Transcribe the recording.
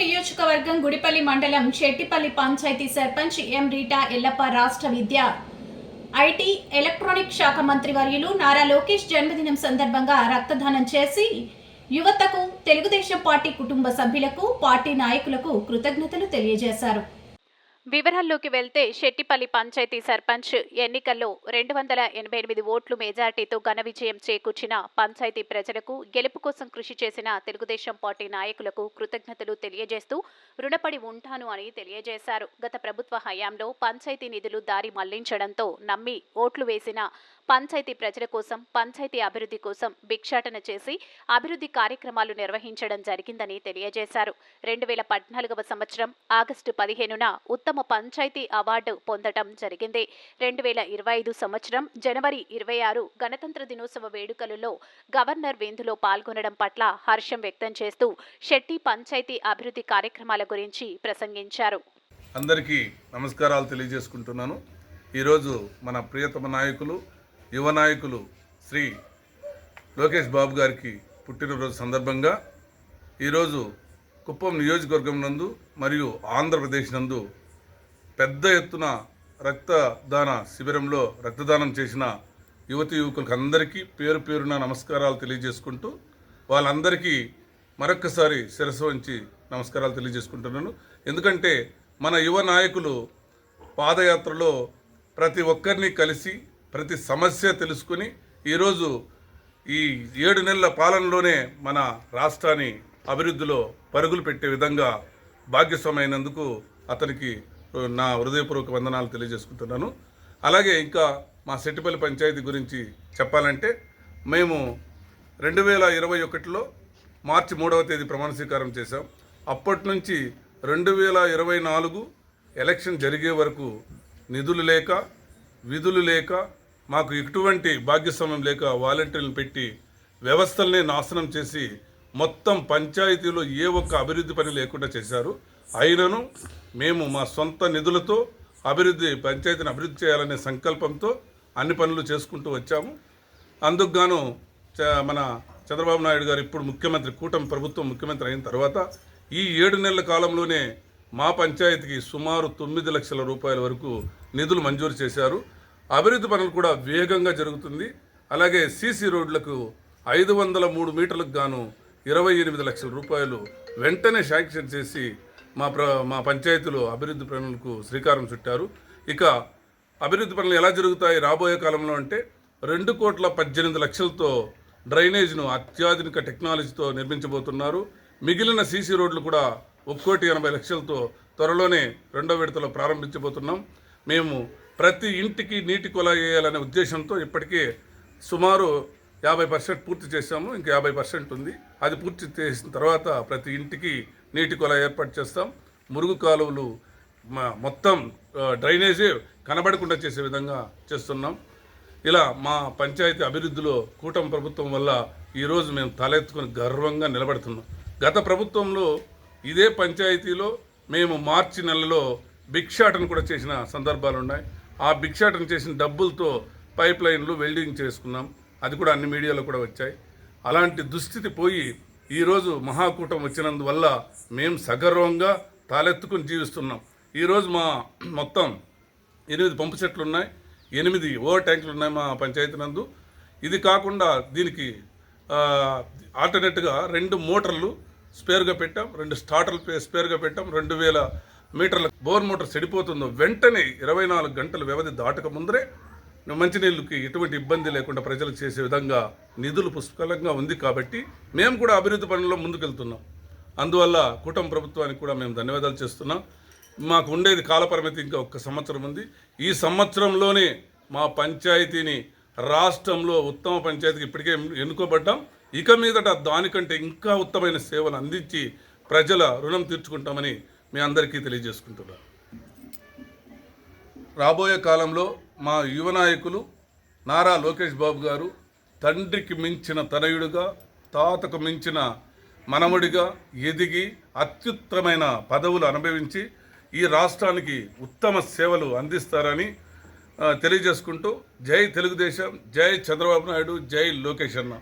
నియోజకవర్గం గుడిపల్లి మండలం Chettipalli panchayat sarpanch M Rita Yellappa రాష్ట్ర విద్య. ఐటీ ఎలక్ట్రానిక్ శాఖ మంత్రి వర్యులు నారా లోకేష్ జన్మదినం సందర్భంగా రక్తదానం చేసి యువతకు తెలుగుదేశం పార్టీ కుటుంబ సభ్యులకు పార్టీ నాయకులకు కృతజ్ఞతలు తెలియజేశారు. వివరాల్లోకి వెళ్తే శెట్టిపల్లి పంచాయతీ సర్పంచ్ ఎన్నికల్లో రెండు వందల ఎనభై ఎనిమిది ఓట్లు మెజార్టీతో ఘన విజయం చేకూర్చిన పంచాయతీ ప్రజలకు గెలుపు కోసం కృషి చేసిన తెలుగుదేశం పార్టీ నాయకులకు కృతజ్ఞతలు తెలియజేస్తూ రుణపడి ఉంటాను అని తెలియజేశారు. గత ప్రభుత్వ హయాంలో పంచాయతీ నిధులు దారి మళ్ళించడంతో నమ్మి ఓట్లు వేసిన పంచాయతీ ప్రజల కోసం పంచాయతీ అభివృద్ధి కోసం భిక్షాటన చేసి అభివృద్ధి కార్యక్రమాలు నిర్వహించడం జరిగిందని తెలియజేశారు. రెండు వేల పద్నాలుగవ సంవత్సరం ఆగస్టు పదిహేనున ఉత్తమ పంచాయతీ అవార్డు పొందడం జరిగింది. రెండు వేల ఇరవై ఐదు సంవత్సరం జనవరి ఇరవై ఆరు గణతంత్ర దినోత్సవ వేడుకలలో గవర్నర్ విందులో పాల్గొనడం పట్ల హర్షం వ్యక్తం చేస్తూ షెట్టి పంచాయతీ అభివృద్ధి కార్యక్రమాల గురించి ప్రసంగించారు. అందరికీ నమస్కారాలు తెలియజేసుకుంటున్నాను. ఈరోజు మన ప్రియతమ నాయకులు యువ నాయకులు శ్రీ లోకేష్ బాబు గారికి పుట్టినరోజు సందర్భంగా ఈరోజు కుప్పం నియోజకవర్గం నందు మరియు ఆంధ్రప్రదేశ్ నందు పెద్ద ఎత్తున రక్తదాన శిబిరంలో రక్తదానం చేసిన యువతి యువకులకు అందరికీ పేరు పేరున నమస్కారాలు తెలియజేసుకుంటూ వాళ్ళందరికీ మరొక్కసారి శిరస్సు వంచి నమస్కారాలు తెలియజేసుకుంటున్నాను. ఎందుకంటే మన యువ నాయకులు పాదయాత్రలో ప్రతి ఒక్కరిని కలిసి ప్రతి సమస్య తెలుసుకుని ఈరోజు ఈ ఏడు నెలల పాలనలోనే మన రాష్ట్రాన్ని అభివృద్ధిలో పరుగులు పెట్టే విధంగా భాగ్యస్వామైనందుకు అతనికి నా హృదయపూర్వక వందనాలు తెలియజేసుకుంటున్నాను. అలాగే ఇంకా మా సెట్టిపల్లి పంచాయతీ గురించి చెప్పాలంటే మేము రెండు వేల ఇరవై ఒకటిలో మార్చి మూడవ తేదీ ప్రమాణ స్వీకారం చేశాం. అప్పటి నుంచి రెండు వేల ఇరవై నాలుగు ఎలక్షన్ జరిగే వరకు నిధులు లేక విధులు లేక మాకు ఎటువంటి భాగ్యస్వామ్యం లేక వాలంటీర్లను పెట్టి వ్యవస్థల్ని నాశనం చేసి మొత్తం పంచాయతీలో ఏ ఒక్క అభివృద్ధి పని లేకుండా చేశారు. అయినను మేము మా సొంత నిధులతో అభివృద్ధి పంచాయతీని అభివృద్ధి చేయాలనే సంకల్పంతో అన్ని పనులు చేసుకుంటూ వచ్చాము. అందుకు గాను చ- మన చంద్రబాబు నాయుడు గారు ఇప్పుడు ముఖ్యమంత్రి కూటమి ప్రభుత్వం ముఖ్యమంత్రి అయిన తర్వాత ఈ ఏడు నెలల కాలంలోనే మా పంచాయతీకి సుమారు తొమ్మిది లక్షల రూపాయల వరకు నిధులు మంజూరు చేశారు. అభివృద్ధి పనులు కూడా వేగంగా జరుగుతుంది. అలాగే సీసీ రోడ్లకు ఐదు వందల మూడు మీటర్లకు గాను ఇరవై ఎనిమిది లక్షల రూపాయలు వెంటనే శాంక్షన్ చేసి మా ప్ర మా పంచాయతీలో అభివృద్ధి పనులకు శ్రీకారం చుట్టారు. ఇక అభివృద్ధి పనులు ఎలా జరుగుతాయి రాబోయే కాలంలో అంటే రెండు కోట్ల పద్దెనిమిది లక్షలతో డ్రైనేజ్ను అత్యాధునిక టెక్నాలజీతో నిర్మించబోతున్నారు. మిగిలిన సీసీ రోడ్లు కూడా ఒక్కోటి ఎనభై లక్షలతో త్వరలోనే రెండో విడతలో ప్రారంభించబోతున్నాం. మేము ప్రతి ఇంటికి నీటి కొలాయి వేయాలనే ఉద్దేశంతో ఇప్పటికే సుమారు యాభై పర్సెంట్ పూర్తి చేశాము ఇంకా యాభై పర్సెంట్ ఉంది. అది పూర్తి చేసిన తర్వాత ప్రతి ఇంటికి నీటి కొలాయి ఏర్పాటు చేస్తాం. మురుగు కాలువలు మొత్తం డ్రైనేజీ కనబడకుండా చేసే విధంగా చేస్తున్నాం. ఇలా మా పంచాయతీ అభివృద్ధిలో కూటమి ప్రభుత్వం వల్ల ఈరోజు మేము తలెత్తుకుని గర్వంగా నిలబడుతున్నాం. గత ప్రభుత్వంలో ఇదే పంచాయతీలో మేము మార్చి నెలలో భిక్షాటన కూడా చేసిన సందర్భాలు ఉన్నాయి ఆ భిక్షాటన చేసిన డబ్బులతో పైప్ లైన్లు వెల్డింగ్ చేసుకున్నాం. అది కూడా అన్ని మీడియాలో కూడా వచ్చాయి. అలాంటి దుస్థితి పోయి ఈరోజు మహాకూటం వచ్చినందువల్ల మేము సగర్వంగా తాలెత్తుకుని జీవిస్తున్నాం. ఈరోజు మా మొత్తం ఎనిమిది పంపు సెట్లు ఉన్నాయి ఎనిమిది ఓవర్ ట్యాంకులు ఉన్నాయి మా పంచాయతీ నందు. ఇది కాకుండా దీనికి ఆల్టర్నేట్గా రెండు మోటార్లు స్పేర్గా పెట్టాం. రెండు స్టార్టర్లు స్పేర్గా పెట్టాం. రెండు వేల మీటర్ల బోర్ మోటార్ చెడిపోతుందో వెంటనే ఇరవై నాలుగు గంటల వ్యవధి దాటక ముందరే మంచినీళ్ళకి ఎటువంటి ఇబ్బంది లేకుండా ప్రజలకు చేసే విధంగా నిధులు పుష్కలంగా ఉంది కాబట్టి మేము కూడా అభివృద్ధి పనుల్లో ముందుకెళ్తున్నాం. అందువల్ల కూటమి ప్రభుత్వానికి కూడా మేము ధన్యవాదాలు చేస్తున్నాం. మాకు ఉండేది కాలపరిమితి ఇంకా ఒక్క సంవత్సరం ఉంది. ఈ సంవత్సరంలోనే మా పంచాయతీని రాష్ట్రంలో ఉత్తమ పంచాయతీకి ఇప్పటికే ఎన్నుకోబడ్డాం. ఇక మీదట దానికంటే ఇంకా ఉత్తమైన సేవలు అందించి ప్రజల రుణం తీర్చుకుంటామని మీ అందరికీ తెలియజేసుకుంటున్నాను రాబోయే కాలంలో మా యువ నాయకులు నారా లోకేష్ బాబు గారు తండ్రికి మించిన తనయుడుగా తాతకు మించిన మనముడిగా ఎదిగి అత్యుత్తమైన పదవులు అనుభవించి ఈ రాష్ట్రానికి ఉత్తమ సేవలు అందిస్తారని తెలియజేసుకుంటూ జై తెలుగుదేశం జై చంద్రబాబు నాయుడు జై లోకేష్ అన్న.